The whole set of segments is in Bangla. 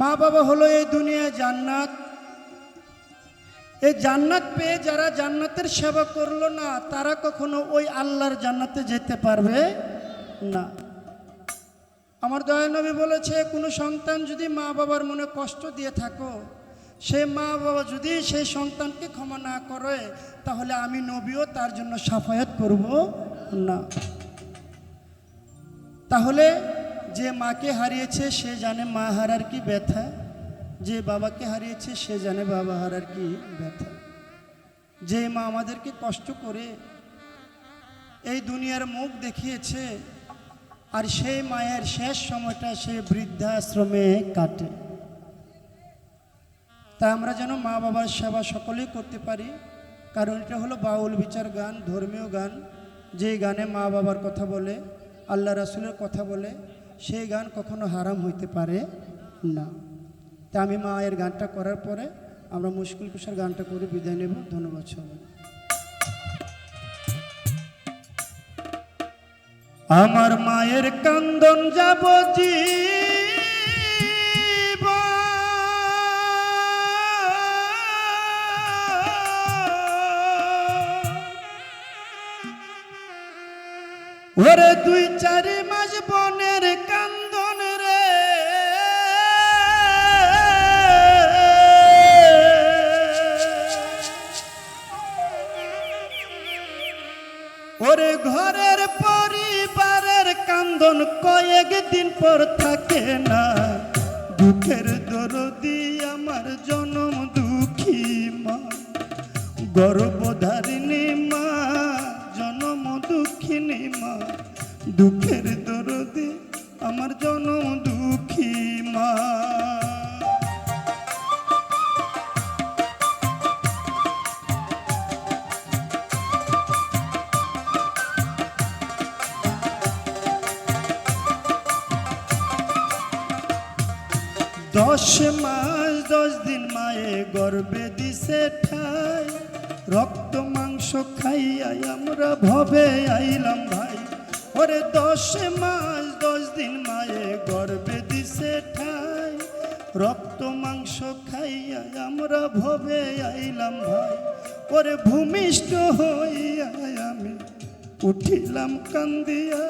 মা বাবা হলো এই দুনিয়ায় জান্নাত। এই জান্নাত পেয়ে যারা জান্নাতের সেবা করল না, তারা কখনো ওই আল্লাহর জান্নাতে যেতে পারবে না। আমার দয়ানবী বলেছে, কোনো সন্তান যদি মা বাবার মনে কষ্ট দিয়ে থাকো, সে মা বাবা যদি সেই সন্তানকে ক্ষমা না করে, তাহলে আমি নবীও তার জন্য সাফায়াত করব না। তাহলে যে মাকে হারিয়েছে, সে জানে মা হারার কি ব্যথা। যে বাবাকে হারিয়েছে, সে জানে বাবা হারার কি ব্যথা। যে মা আমাদেরকে কষ্ট করে এই দুনিয়ার মুখ দেখিয়েছে, আর সেই মায়ের শেষ সময়টা সে বৃদ্ধাশ্রমে কাটে। তা আমরা যেন মা বাবার সেবা সকলেই করতে পারি, কারণ এটা হলো বাউল বিচার গান, ধর্মীয় গান। যে গানে মা বাবার কথা বলে, আল্লাহ রাসুলের কথা বলে সেই গান কখনো হারাম হইতে পারে না। তা আমি মায়ের গানটা করার পরে আমরা মুশকিল কুষার গানটা করে বিদায় নেব। ধন্যবাদ সবাই আমার মায়ের কান্দন যাব ওরে দুই চারি মাস বনের ওরে ঘরের পরিবারের কান্দন কয়েক দিন পর থাকে না। দুঃখের দরদি আমার জনম দুঃখী মা। গর্ভধারিণী মা, জনম দুঃখিনী মা। দুঃখের দরদি আমার জনম দুঃখী মা। দশ মাস, দশ দিন মায়ে গর্বে দিছে ঠাই। রক্ত, মাংস খাইয়াই আমরা ভবে আইলাম ভাই। ওরে দশে মাস, দশ দিন মায়ে গর্বে দিছে ঠাই। রক্ত, মাংস খাইয়াই আমরা ভবে আইলাম ভাই। ওরে ভূমিষ্ঠ হইয়া আমি উঠিলাম কান্দিয়া,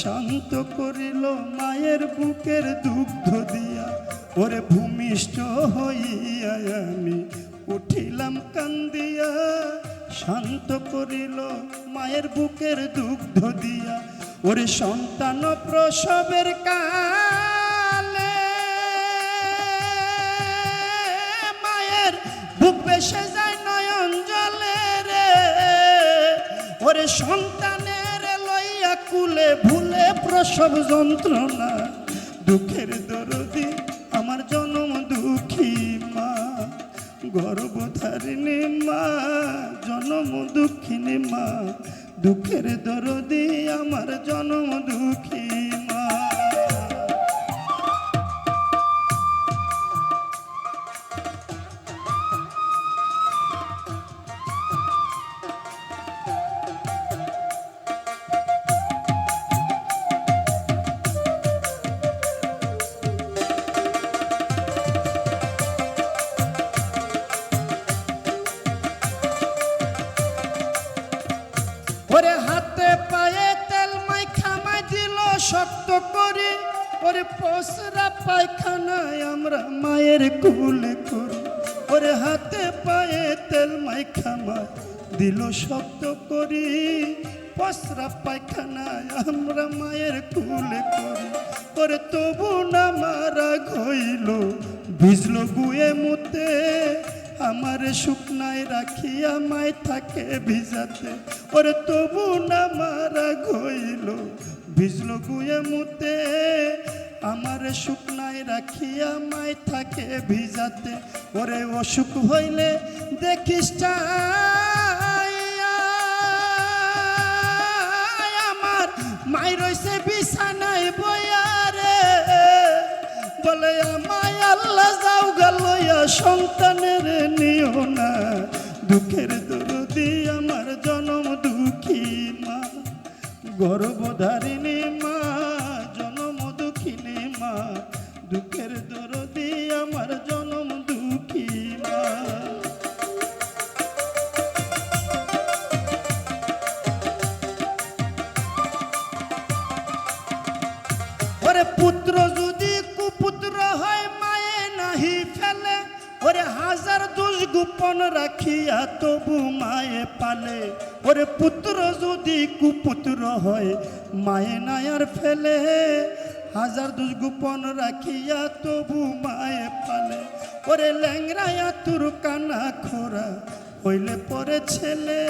শান্ত করিল মায়ের বুকের দুগ্ধ দিয়া। ওরে ভূমিষ্ঠ হইয়া আমি উঠিলাম কান্দিয়া, শান্ত করিল মায়ের বুকের দুগ্ধ দিয়া। ওরে সন্তান প্রসবের কালে মায়ের বুক বেসে যায় নয়ন জলে রে। ওরে সন্তানের লইয়া কুলে ভুলে প্রসব যন্ত্রণা, দুঃখের গর্ভধারিণী মা জনম দুঃখিনী মা দুঃখের দরদি আমার জনম দুঃখী। করে, ওরে পসরা পায়খানায় আমরা মায়ের কুলে করি। ওরে হাতে পায়ে তেল মাই খামাই দিল শক্ত করি। পসরা পায়খানায় আমরা মায়ের কুলে করি। ওরে তবু না মারা ঘইল ভিজল গুয়ে মুতে। আমার শুকনায় রাখিয়া মায় থাকে ভিজাতে। ওরে তবু না মারা ঘইল ভিজল গুয়ে মুতে, আমার শুকনায় রাখিয়া মাই থাকে ভিজাতে। ওরে অসুখ হইলে দেখিস আমার মাই রইছে বিছানায় বয়ারে বলে আমায় আল্লাহ যাও গালইয়া সন্তানের হাজার দোষ গোপন রাখিয়া তবু মায়ে পালে। ওরে পুত্র যদি কুপুত্র হয়, মায়ে নায়ার ফেলে। হাজার দোষ গোপন রাখিয়া তবু মায়ে পালে। ওরে ল্যাংরায়া তুর কানা খোরা হইলে পরে ছেলে।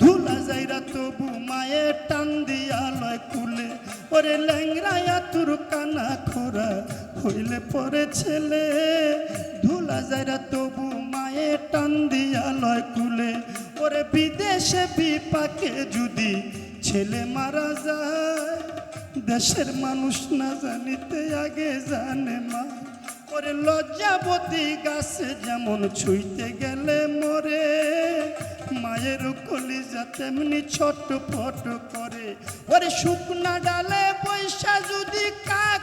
ধুলা যাইরা তবু মায়ে টান দিয়া লয় কুলে। ওরে ল্যাংরায়া তুর কানা খোরা হইলে পরে ছেলে, ধুলা যাইরা তবু মায়ে টান দিয়া লয় কুলে। ওরে বিদেশে বিপাকে যদি ছেলে মারা যায়, দেশের মানুষ না জানিতে আগে জানে মা। ওরে লজ্জাবতী গাছে যেমন ছুঁইতে গেলে মরে, মায়ের কলিজা তেমনি ছোট ফট করে। ওরে শুকনা ডালে পয়সা যদি কাক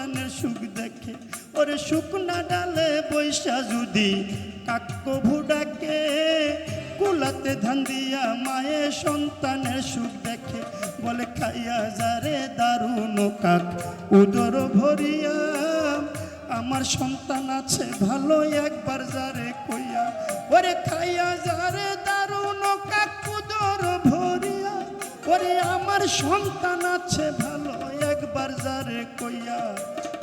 সন্তানের সুখ দেখে। ওরে শুকনা ডালে বৈশা যদি কাক প্রভু ডাকে কুলাতে ধান দিয়া মায়ের সন্তানের সুখ দেখে। বলে, খাইয়া যারে দারুণ কাক, উদর ভরিয়া। আমার সন্তান আছে, ভালো একবার যারে কইয়া। ওরে, খাইয়া যারে দারুণ কাক, উদর ভরিয়া। ওরে, আমার সন্তান আছে, ভালো যারে কইয়া,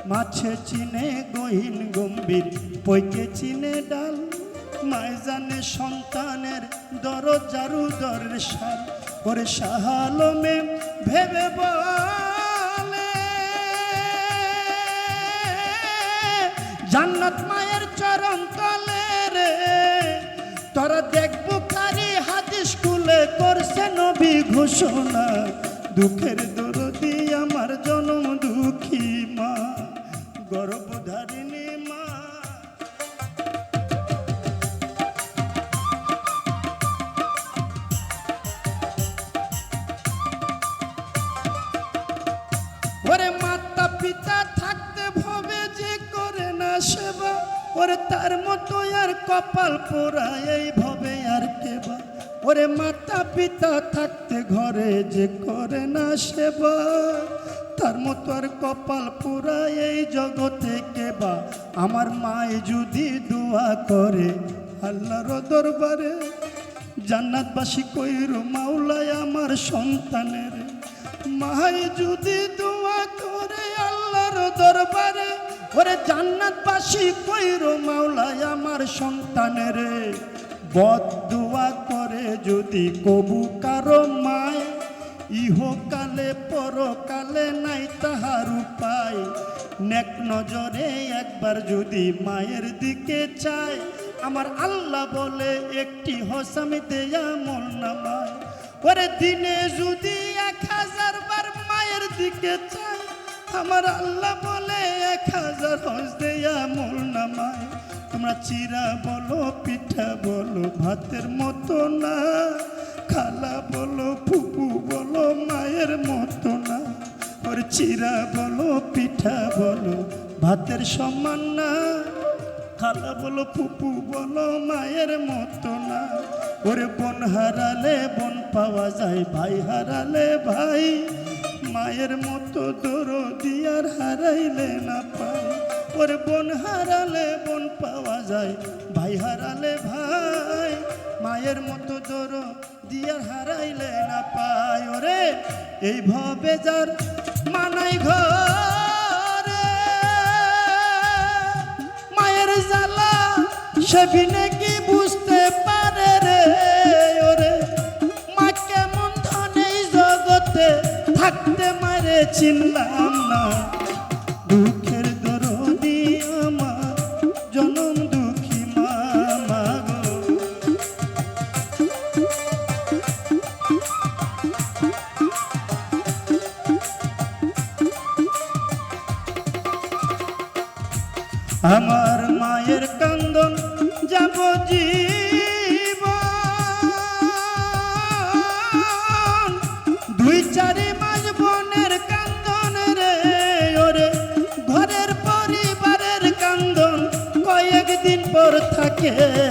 মাছে চিনে গহীন গম্ভীর, পৈকে চিনে ডাল। মায় জানে সন্তানের দর জারু দরের সাল ওরে সাহালমে ভেবে বলে। জান্নাত মায়ের চরণ তলে রে, তোরা দেখব কারি হাদিস কুলে করছে নবী ঘোষণা। দুঃখের ওরে তার মতো আর কপাল পোড়া, এই ভবে আর কেবা ওরে মাতা পিতা থাকতে ঘরে যে করে না সেবা তার মতো আর কপাল পোড়া, এই জগতে কেবা আমার মায় যদি দোয়া করে আল্লাহর দরবারে, জান্নাতবাসী কইর মাওলায় আমার সন্তানের। মাই যদি দোয়া করে আল্লাহর দরবারে ওরে জান্নাতবাসী, কইর মাওলায় আমার সন্তানের। বদ দোয়া করে যদি কবু কারও মায়, ইহকালে পরকালে নাই তাহার উপায়। নেক নজরে একবার যদি মায়ের দিকে চায়, আমার আল্লাহ বলে, একটি হসামি দেয়া মন নামায়। ওরে দিনে যদি এক হাজার বার মায়ের দিকে চায় আমার আল্লাহ বলে, এক হাজার হজ দেয়া মন নামায় তোমরা চিরা বলো, পিঠা বলো, ভাতের মতো না। খালা বলো, ফুপু বলো, মায়ের মতো না। ওর চিরা বলো, পিঠা বলো, ভাতের সমান না। খালা বলো, ফুপু বলো, মায়ের মতো না। ওরে বোন হারালে বোন পাওয়া যায়, ভাই হারালে ভাই। মায়ের মতো দৌড় দিয়ার হারাইলে না পাই ওরে বোন হারালে বোন পাওয়া যায়, ভাই হারালে ভাই। মায়ের মতো দৌড় দিয়ার হারাইলে না পাই ওরে এইভাবে যার মানাই ঘরে। মায়ের জ্বালা সে বিনে কি বুঝতে পারে রে? থাকতে মারে চিনলাম না। পর